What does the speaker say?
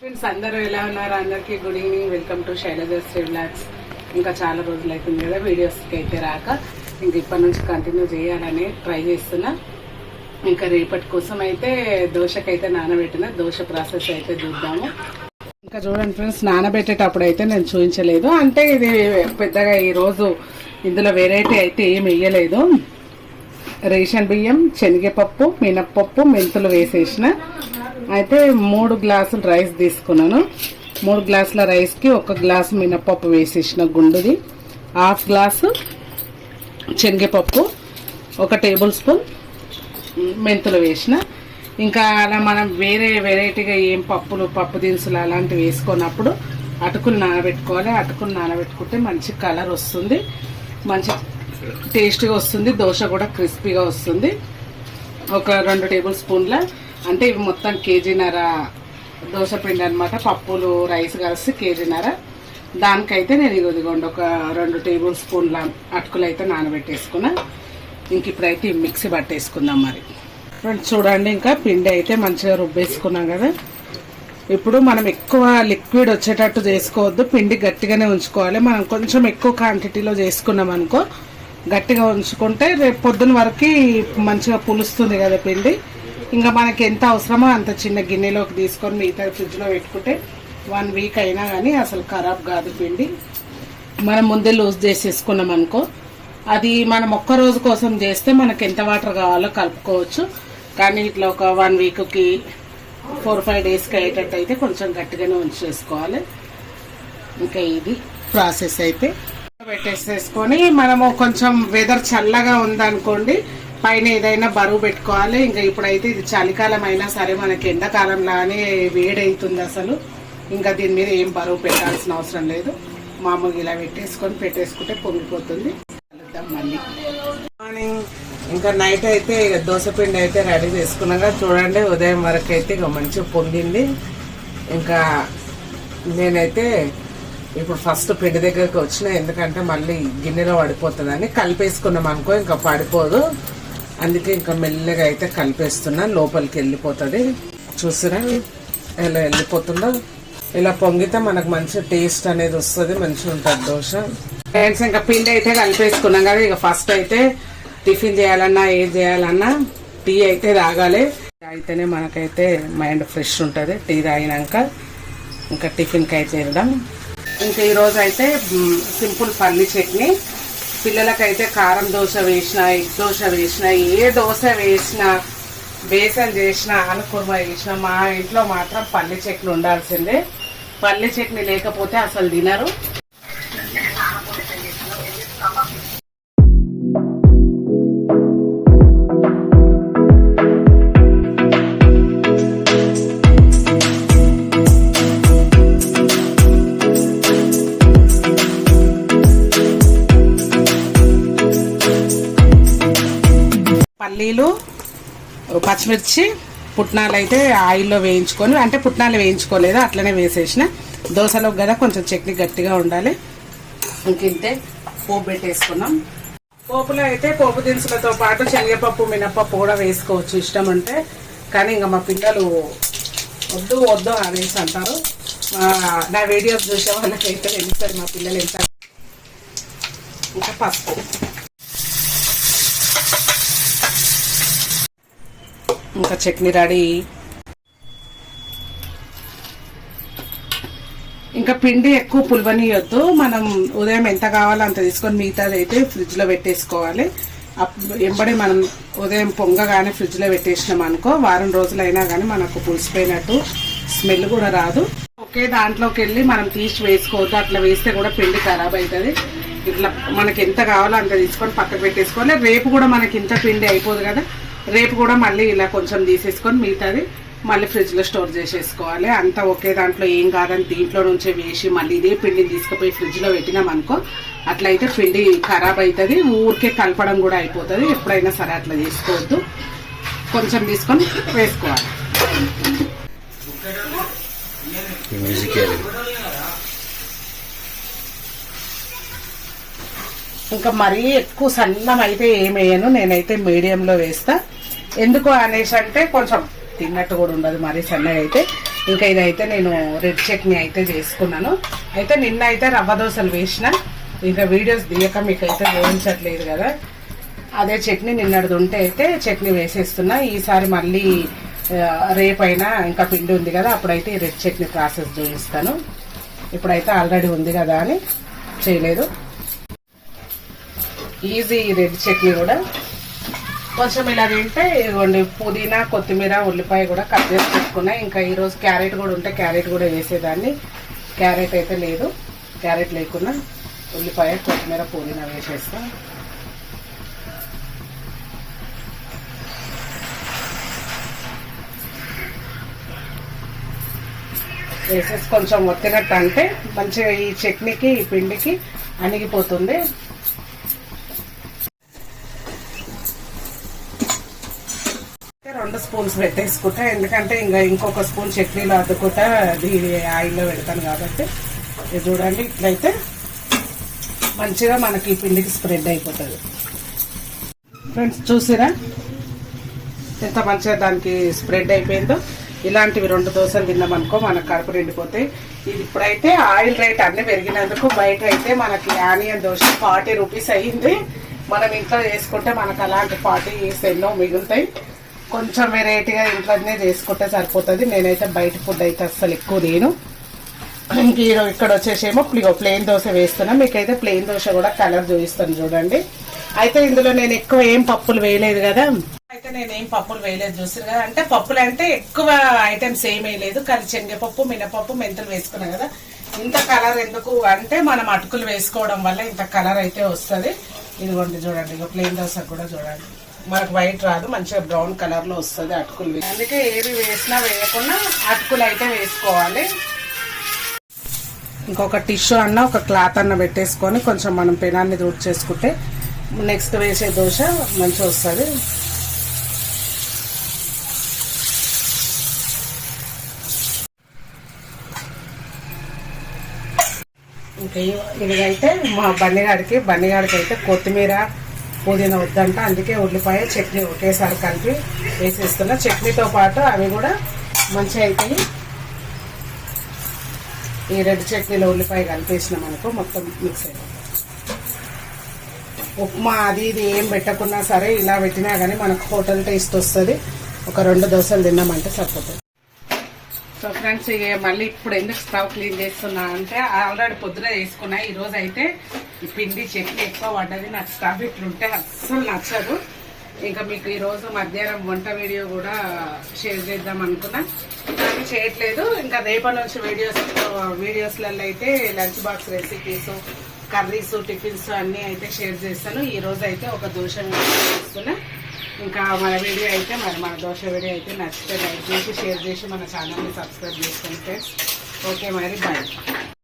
Friends అందరూ ఎలా ఉన్నారు? అందరికీ good evening. Welcome to Sailaja's blogs ఇంకా చాలా రోజులు అవుతుంది కదా వీడియోస్కి అయితే రాక. ఇంక ఇప్పటి నుంచి కంటిన్యూ చేయాలని ట్రై చేస్తున్నా. ఇంకా రేపటి కోసం అయితే దోశకైతే నానబెట్టిన. దోశ ప్రాసెస్ అయితే చూద్దాము. ఇంకా చూడండి ఫ్రెండ్స్ నానబెట్టేటప్పుడు అయితే నేను చూపించలేదు. అంటే ఇది పెద్దగా ఈరోజు ఇందులో వెరైటీ అయితే ఏం వేయలేదు. రేషన్ బియ్యం శనగపప్పు మినప్పప్పు మెంతులు వేసేసిన. అయితే మూడు గ్లాసులు రైస్ తీసుకున్నాను. మూడు గ్లాసుల రైస్కి ఒక గ్లాసు మినప్పప్పు వేసేసిన గుండుది. హాఫ్ గ్లాసు శనగపప్పు ఒక టేబుల్ స్పూన్ మెంతులు వేసిన. ఇంకా అలా మనం వేరే వెరైటీగా ఏం పప్పులు పప్పు దినుసులు అలాంటివి వేసుకున్నప్పుడు అటుకులు నానబెట్టుకోవాలి. అటుకులు నానబెట్టుకుంటే మంచి కలర్ వస్తుంది. మంచి టేస్ట్గా వస్తుంది. దోశ కూడా క్రిస్పీగా వస్తుంది. ఒక రెండు టేబుల్ స్పూన్ల అంటే ఇవి మొత్తం కేజీన్నర దోశ పిండి అనమాట పప్పులు రైస్ కలిసి కేజీన్నర దానికైతే నేను ఇదిగోండి ఒక రెండు టేబుల్ స్పూన్ల అటుకులు అయితే నానబెట్టేసుకున్నా. ఇంక ఇప్పుడైతే మిక్సీ పట్టేసుకుందాం మరి. ఫ్రెండ్స్ చూడండి ఇంకా పిండి అయితే మంచిగా రుబ్బేసుకున్నాం కదా. ఇప్పుడు మనం ఎక్కువ లిక్విడ్ వచ్చేటట్టు చేసుకోవద్దు. పిండి గట్టిగానే ఉంచుకోవాలి. మనం కొంచెం ఎక్కువ క్వాంటిటీలో చేసుకున్నాం అనుకో గట్టిగా ఉంచుకుంటే రేపు పొద్దున వరకు మంచిగా పులుస్తుంది కదా పిండి. ఇంకా మనకి ఎంత అవసరమో అంత చిన్న గిన్నెలోకి తీసుకొని మిగతా ఫ్రిడ్జ్లో పెట్టుకుంటే వన్ వీక్ అయినా కానీ అసలు ఖరాబ్ కాదు పిండి. మనం ముందే లూజ్ చేసేసుకున్నాం అనుకో. అది మనం ఒక్క రోజు కోసం చేస్తే మనకి ఎంత వాటర్ కావాలో కలుపుకోవచ్చు. కానీ ఇట్లా ఒక వన్ వీక్కి ఫోర్ ఫైవ్ డేస్కి అయ్యేటట్టు అయితే కొంచెం గట్టిగానే ఉంచేసుకోవాలి. ఇంకా ఇది ప్రాసెస్ అయితే. పెట్టేసేసుకొని మనము కొంచెం వెదర్ చల్లగా ఉందనుకోండి పైన ఏదైనా బరువు పెట్టుకోవాలి. ఇంకా ఇప్పుడైతే ఇది చలికాలం అయినా సరే మనకి ఎండాకాలంలానే వేడవుతుంది అసలు. ఇంకా దీని మీద ఏం బరువు పెట్టాల్సిన అవసరం లేదు. మామూలుగా ఇలా పెట్టేసుకొని పెట్టేసుకుంటే పొంగిపోతుంది. కలుద్దాం మళ్ళీ. మార్నింగ్ ఇంకా నైట్ అయితే ఇక దోశ పిండి అయితే రెడీ చేసుకున్నాక చూడండి ఉదయం వరకు అయితే ఇక మంచిగా పొంగింది. ఇంకా నేనైతే ఇప్పుడు ఫస్ట్ పిండి దగ్గరికి వచ్చిన ఎందుకంటే మళ్ళీ గిన్నెలో పడిపోతుందని కలిపేసుకున్నాం అనుకో ఇంకా పడిపోదు. అందుకే ఇంకా మెల్లగా అయితే కలిపేస్తున్నా. లోపలికి వెళ్ళిపోతుంది. చూసిరా? ఎలా వెళ్ళిపోతుందో. ఇలా పొంగితే మనకు మంచి టేస్ట్ అనేది వస్తుంది మంచిగా ఉంటుంది దోశ. ఫ్రెండ్స్ ఇంకా పిండి అయితే కలిపేసుకున్నాం కదా. ఇక ఫస్ట్ అయితే టిఫిన్ చేయాలన్నా ఏం చేయాలన్నా టీ అయితే తాగాలి. అయితేనే మనకైతే మైండ్ ఫ్రెష్ ఉంటుంది. టీ తాగినాక ఇంకా టిఫిన్కి అయితే వెళ్ళడం ఇంకా ఈరోజు అయితే సింపుల్ పల్లి చట్నీ. పిల్లలకైతే కారం దోశ వేసిన ఎగ్ దోశ వేసిన ఏ దోశ వేసినా బేసన్ చేసిన ఆలుకుర్మ చేసిన మా ఇంట్లో మాత్రం పల్లి చెట్లు ఉండాల్సిందే. పల్లి చట్నీ లేకపోతే అసలు తినరు. పల్లీలు పచ్చిమిర్చి పుట్నాలు అయితే ఆయిల్లో వేయించుకొని అంటే పుట్నాలు వేయించుకోలేదు అట్లనే వేసేసిన. దోశలో కదా కొంచెం చట్నీ గట్టిగా ఉండాలి. ఇంకింతే పోపు పెట్టేసుకున్నాం. పోపులో అయితే పోపు దినుసులతో పాటు శనగపప్పు మినపప్పు కూడా వేసుకోవచ్చు ఇష్టం అంటే కానీ ఇంకా మా పిల్లలు వద్దు వద్దు అనేసి అంటారు. నా వీడియోస్ చూసే వాళ్ళకైతే తెలుస్తుంది మా పిల్లలు ఎంత ఇంకా పసుపు. ఇంకా చట్నీ రెడీ. ఇంకా పిండి ఎక్కువ పులివనియొద్దు. మనం ఉదయం ఎంత కావాలో అంత తీసుకొని మిగతాది అయితే ఫ్రిడ్జ్లో పెట్టేసుకోవాలి. అప్- ఎంబడే మనం ఉదయం పొంగగానే ఫ్రిడ్జ్లో పెట్టేసినాం అనుకో వారం రోజులైనా కానీ మనకు పులిసిపోయినట్టు స్మెల్ కూడా రాదు. ఒకే దాంట్లోకి వెళ్ళి మనం తీసి వేసుకోవద్దు. అట్లా వేస్తే కూడా పిండి ఖరాబ్ అవుతుంది ఇట్లా మనకి ఎంత కావాలో అంత తీసుకొని పక్కకు పెట్టేసుకోవాలి. రేపు కూడా మనకి ఇంత పిండి అయిపోదు కదా. రేపు కూడా మళ్ళీ ఇలా కొంచెం తీసేసుకొని మిగతాది మళ్ళీ ఫ్రిడ్జ్లో స్టోర్ చేసేసుకోవాలి. అంతా ఒకే దాంట్లో ఏం కాదని దీంట్లో నుంచే వేసి మళ్ళీ ఇదే పిండిని తీసుకుపోయి ఫ్రిడ్జ్లో పెట్టినామనుకో పెట్టినాం అనుకో అట్లయితే పిండి ఖరాబ్ అవుతుంది ఊరికే కలపడం కూడా అయిపోతుంది. ఎప్పుడైనా సరే అట్లా చేసుకోవద్దు. కొంచెం తీసుకొని వేసుకోవాలి. మ్యూజిక్ ఇంకా మరీ ఎక్కువ సన్నం అయితే ఏమేయను నేనైతే మీడియంలో వేస్తా. ఎందుకు అనేసి అంటే కొంచెం తిన్నట్టు కూడా ఉండదు మరీ సన్నగా అయితే. ఇంకా ఇదైతే నేను రెడ్ చట్నీ అయితే చేసుకున్నాను. అయితే నిన్న అయితే రవ్వ దోశలు వేసిన. ఇంకా వీడియోస్ దియక మీకు అయితే కదా. అదే చట్నీ నిన్నటిది ఉంటే అయితే చట్నీ వేసేస్తున్నా. ఈసారి మళ్ళీ రేపైనా ఇంకా పిండి ఉంది కదా అప్పుడైతే ఈ రెడ్ చట్నీ ప్రాసెస్ చూపిస్తాను ఇప్పుడైతే ఆల్రెడీ ఉంది కదా అని చేయలేదు. ఈజీ రెడ్ చట్నీ కూడా. కొంచెం ఇలా తింటే ఇదిగోండి పుదీనా కొత్తిమీర ఉల్లిపాయ కూడా కట్ చేసి పెట్టుకున్నా. ఇంకా ఈరోజు క్యారెట్ కూడా ఉంటే క్యారెట్ కూడా వేసేదాన్ని. క్యారెట్ అయితే లేదు. క్యారెట్ లేకున్నా ఉల్లిపాయ కొత్తిమీర పుదీనా వేసేస్తాం. వేసేసి కొంచెం ఒత్తినట్టు అంటే మంచిగా ఈ చట్నీకి ఈ పిండికి అణిగిపోతుంది రెండు స్పూన్స్ పెట్టేసుకుంటా. ఎందుకంటే ఇంకా ఇంకొక స్పూన్ చట్నీలో అద్దుకుంటా అది ఆయిల్లో పెడతాను కాబట్టి. ఇది చూడండి ఇట్లయితే మంచిగా మనకి పిండికి స్ప్రెడ్ అయిపోతుంది. ఫ్రెండ్స్ చూసిరా? ఎంత మంచిగా దానికి స్ప్రెడ్ అయిపోయిందో. ఇలాంటివి రెండు దోశలు తిన్నామనుకో మనకు కడుపు నిండిపోతాయి ఇది ఇప్పుడైతే ఆయిల్ రేట్ అన్ని పెరిగినందుకు బయట అయితే మనకి ఆనియన్ దోశ ఫార్టీ రూపీస్ అయ్యింది. మనం ఇంట్లో చేసుకుంటే మనకు అలాంటి ఫార్టీ ఎన్నో మిగులుతాయి. కొంచెం వెరైటీగా ఇంట్లోనే చేసుకుంటే సరిపోతుంది. నేనైతే బయట ఫుడ్ అయితే అస్సలు ఎక్కువ నేను ఇంక ఇక్కడ వచ్చేసేమో ప్లేన్ దోశ వేస్తున్నా. మీకైతే ప్లేన్ దోశ కూడా కలర్ చూపిస్తాను చూడండి. అయితే ఇందులో నేను ఎక్కువ ఏం పప్పులు వేయలేదు కదా. అయితే నేను ఏం పప్పులు వేయలేదు చూసారు కదా. అంటే పప్పులు అంటే ఎక్కువ ఐటమ్స్ ఏం వేయలేదు. కానీ శనగపప్పు మినపప్పు మెంతులు వేసుకున్నాం కదా. ఇంత కలర్ ఎందుకు అంటే మనం అటుకులు వేసుకోవడం వల్ల ఇంత కలర్ అయితే వస్తుంది. ఇదిగోండి చూడండి. ఇక ప్లేన్ దోశ కూడా చూడండి. మనకు వైట్ రాదు మంచిగా బ్రౌన్ కలర్లో వస్తుంది అటుకులు అందుకే ఏవి వేసినా వేయకుండా అటుకులు అయితే వేసుకోవాలి. ఇంకొక టిష్యూ అన్న ఒక క్లాత్ అన్న పెట్టేసుకొని కొంచెం మనం పెనాన్ని దూడ్ చేసుకుంటే నెక్స్ట్ వేసే దోశ మంచిగా వస్తుంది. ఇంకా ఇ- ఇదిగైతే మా బన్నిగాడికి బన్నిగాడికి అయితే కొత్తిమీర పుదీనా వద్దంట. అందుకే ఉల్లిపాయ చట్నీ ఒకేసారి కలిపి వేసేస్తున్నా. చట్నీతో పాటు అవి కూడా మంచిగా అవుతాయి ఈ రెడ్ చట్నీలో ఉల్లిపాయ కలిపేసినాం అనుకో మొత్తం మిక్స్ అయిపోతుంది ఉప్మా అది ఇది ఏం పెట్టకున్నా సరే ఇలా పెట్టినా కానీ మనకు హోటల్ టేస్ట్ వస్తుంది. ఒక రెండు దోశలు తిన్నామంటే సరిపోతుంది. సో ఫ్రెండ్స్ ఇక మళ్ళీ ఇప్పుడు ఎందుకు స్టవ్ క్లీన్ చేస్తున్నా అంటే ఆల్రెడీ పొద్దున వేసుకున్నా ఈ రోజు అయితే ఈ పిండి చట్నీ ఎక్కువ పడ్డది నాకు స్టవ్ ఇట్లుంటే అస్సలు నచ్చదు. ఇంకా మీకు ఈరోజు మధ్యాహ్నం వంట వీడియో కూడా షేర్ చేద్దాం అనుకున్నా. కానీ చేయట్లేదు. ఇంకా రేపటి నుంచి వీడియోస్ వీడియోస్లలో అయితే lunch box recipes curries tiffins అన్నీ అయితే షేర్ చేస్తాను. ఈరోజు అయితే ఒక దోషం వీడియో చేస్తున్నా ఇంకా మన వీడియో అయితే మరి మన దోశ వీడియో అయితే నచ్చితే లైక్ చేసి షేర్ చేసి మన ఛానల్ని సబ్స్క్రైబ్ చేసుకోండి ఫ్రెండ్స్ ఓకే మరి బాయ్